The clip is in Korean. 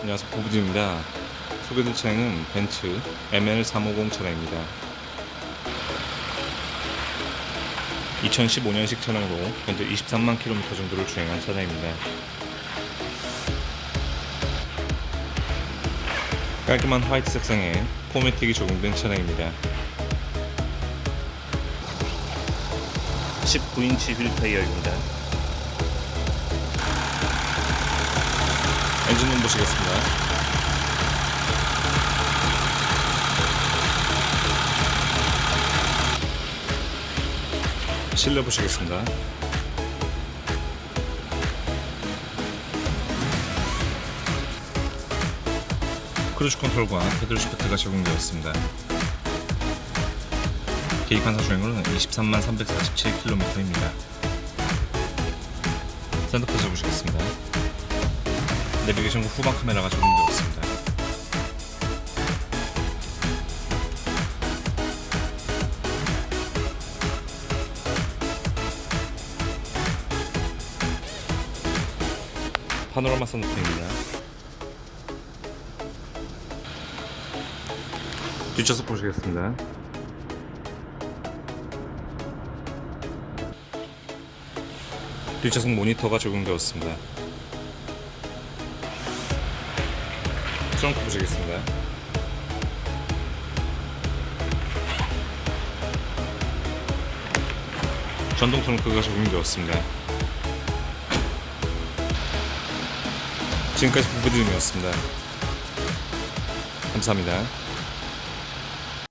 안녕하세요. 보부진입니다. 소개될 차량은 벤츠 ML350 차량입니다. 2015년식 차량으로 현재 23만 킬로미터 정도를 주행한 차량입니다. 깔끔한 화이트 색상에 포매틱이 적용된 차량입니다. 19인치 휠 타이어입니다 엔진룸 보시겠습니다. 실내 보시겠습니다. 크루즈 컨트롤과 패들 시프트가 적용되었습니다. 계기판사 주행거리는 23만 347km입니다. 센터페이지 보시겠습니다. 내비게이션과 후방 카메라가 적용되었습니다. 파노라마 선루프입니다. 뒷좌석 보시겠습니다. 뒷좌석 모니터가 적용되었습니다. 트렁크 보시겠습니다. 전동 트렁크가 적용되었습니다. 지금까지 부부드림이었습니다. 감사합니다.